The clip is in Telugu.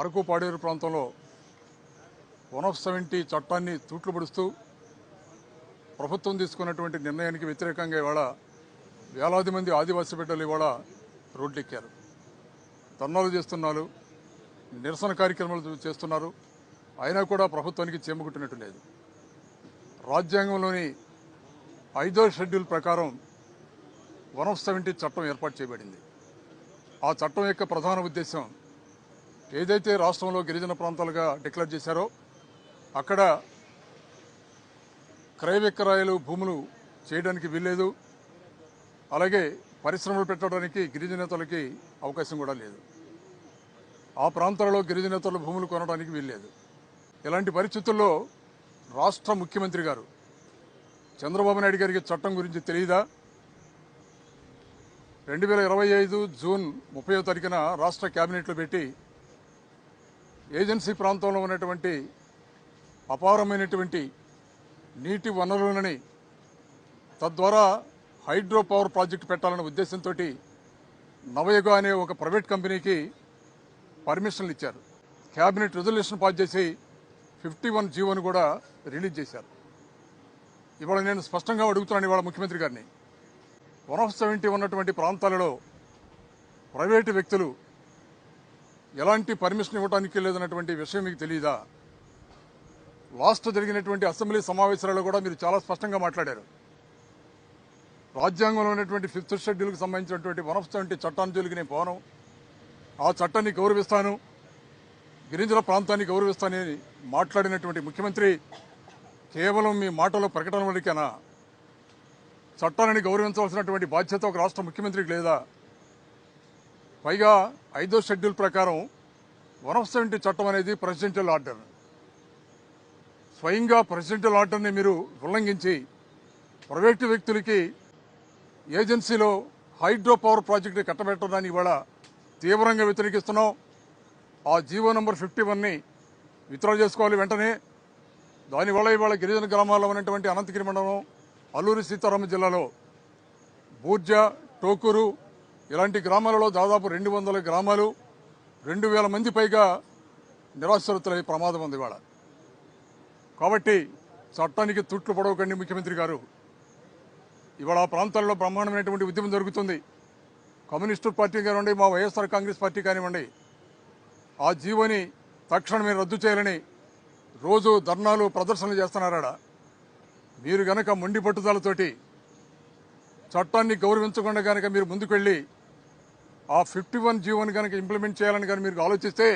అరకు పాడేరు ప్రాంతంలో వన్ ఆఫ్ సెవెంటీ చట్టాన్ని తూట్లు పడుస్తూ ప్రభుత్వం తీసుకున్నటువంటి నిర్ణయానికి వ్యతిరేకంగా ఇవాళ వేలాది మంది ఆదివాసీ బిడ్డలు ఇవాళ రోడ్లెక్కారు. ధర్నాలు చేస్తున్నారు నిరసన కార్యక్రమాలు చేస్తున్నారు. అయినా కూడా ప్రభుత్వానికి చేమకుట్టినట్టు లేదు. రాజ్యాంగంలోని ఐదో షెడ్యూల్ ప్రకారం వన్ ఆఫ్ సెవెంటీ చట్టం ఏర్పాటు చేయబడింది. ఆ చట్టం యొక్క ప్రధాన ఉద్దేశం ఏదైతే రాష్ట్రంలో గిరిజన ప్రాంతాలుగా డిక్లేర్ చేశారో అక్కడ క్రయ విక్రయాలు భూములు చేయడానికి వీల్లేదు. అలాగే పరిశ్రమలు పెట్టడానికి గిరిజనేతలకి అవకాశం కూడా లేదు. ఆ ప్రాంతాలలో గిరిజనేతల భూములు కొనడానికి వీల్లేదు. ఇలాంటి పరిస్థితుల్లో రాష్ట్ర ముఖ్యమంత్రి గారు చంద్రబాబు నాయుడు గారికి చట్టం గురించి తెలియదా? రెండు వేల ఇరవై ఐదు జూన్ ముప్పై తారీఖున రాష్ట్ర కేబినెట్లో పెట్టి ఏజెన్సీ ప్రాంతంలో ఉన్నటువంటి అపారమైనటువంటి నీటి వనరులని తద్వారా హైడ్రో పవర్ ప్రాజెక్టు పెట్టాలనే ఉద్దేశంతో నవయుగ అనే ఒక ప్రైవేట్ కంపెనీకి పర్మిషన్లు ఇచ్చారు. క్యాబినెట్ రిజల్యూషన్ పాస్ చేసి ఫిఫ్టీ వన్ జీవోని కూడా రిలీజ్ చేశారు. ఇవాళ నేను స్పష్టంగా అడుగుతున్నాను ఇవాళ ముఖ్యమంత్రి గారిని. వన్ ఆఫ్ సెవెంటీ ఉన్నటువంటి ప్రాంతాలలో ప్రైవేటు వ్యక్తులు ఎలాంటి పర్మిషన్ ఇవ్వడానికి లేదన్నటువంటి విషయం మీకు తెలియదా లాస్ట్ జరిగినటువంటి అసెంబ్లీ సమావేశాలలో కూడా మీరు చాలా స్పష్టంగా మాట్లాడారు. రాజ్యాంగంలో ఉన్నటువంటి ఫిఫ్త్ షెడ్యూల్కి సంబంధించినటువంటి వన్ ఆఫ్ సెవెంటీ చట్టాన్ని జోలికి నేను పోను. ఆ చట్టాన్ని గౌరవిస్తాను. గిరిజన ప్రాంతాన్ని గౌరవిస్తానని మాట్లాడినటువంటి ముఖ్యమంత్రి కేవలం మీ మాటలో ప్రకటన వరకేనా? చట్టాన్ని గౌరవించవలసినటువంటి బాధ్యత ఒక రాష్ట్ర ముఖ్యమంత్రికి లేదా? పైగా ఐదో షెడ్యూల్ ప్రకారం వన్ ఆఫ్ సెవెంటీ చట్టం అనేది ప్రెసిడెంటల్ ఆర్డర్ స్వయంగా ప్రెసిడెంటల్ ఆర్డర్ని మీరు ఉల్లంఘించి ప్రైవేటు వ్యక్తులకి ఏజెన్సీలో హైడ్రో పవర్ ప్రాజెక్టు కట్టబెట్టడాన్ని ఇవాళ తీవ్రంగా వ్యతిరేకిస్తున్నాం. ఆ జీవో నంబర్ ఫిఫ్టీ వన్ని విత్డ్రా చేసుకోవాలి వెంటనే. దానివల్ల ఇవాళ గిరిజన గ్రామాల్లో ఉన్నటువంటి అనంతగిరి మండలం అల్లూరి సీతారామ జిల్లాలో బూర్జ టోకూరు ఇలాంటి గ్రామాలలో దాదాపు రెండు వందల గ్రామాలు రెండు వేల మంది పైగా నిరాశ్రతులై ప్రమాదం ఉంది ఇవాళ. కాబట్టి చట్టానికి తుట్లు పడవకండి ముఖ్యమంత్రి గారు. ఇవాళ ఆ ప్రాంతాల్లో బ్రహ్మాండమైనటువంటి ఉద్యమం జరుగుతుంది. కమ్యూనిస్టు పార్టీ కానివ్వండి మా వైఎస్ఆర్ కాంగ్రెస్ పార్టీ కానివ్వండి ఆ జీవోని తక్షణమే రద్దు చేయాలని రోజు ధర్నాలు ప్రదర్శనలు చేస్తున్నారాడ మీరు గనక మొండి పట్టుదలతోటి చట్టాన్ని గౌరవించకుండా కనుక మీరు ముందుకెళ్ళి ఆ ఫిఫ్టీ వన్ జీవోని కనుక ఇంప్లిమెంట్ చేయాలని కానీ మీరు ఆలోచిస్తే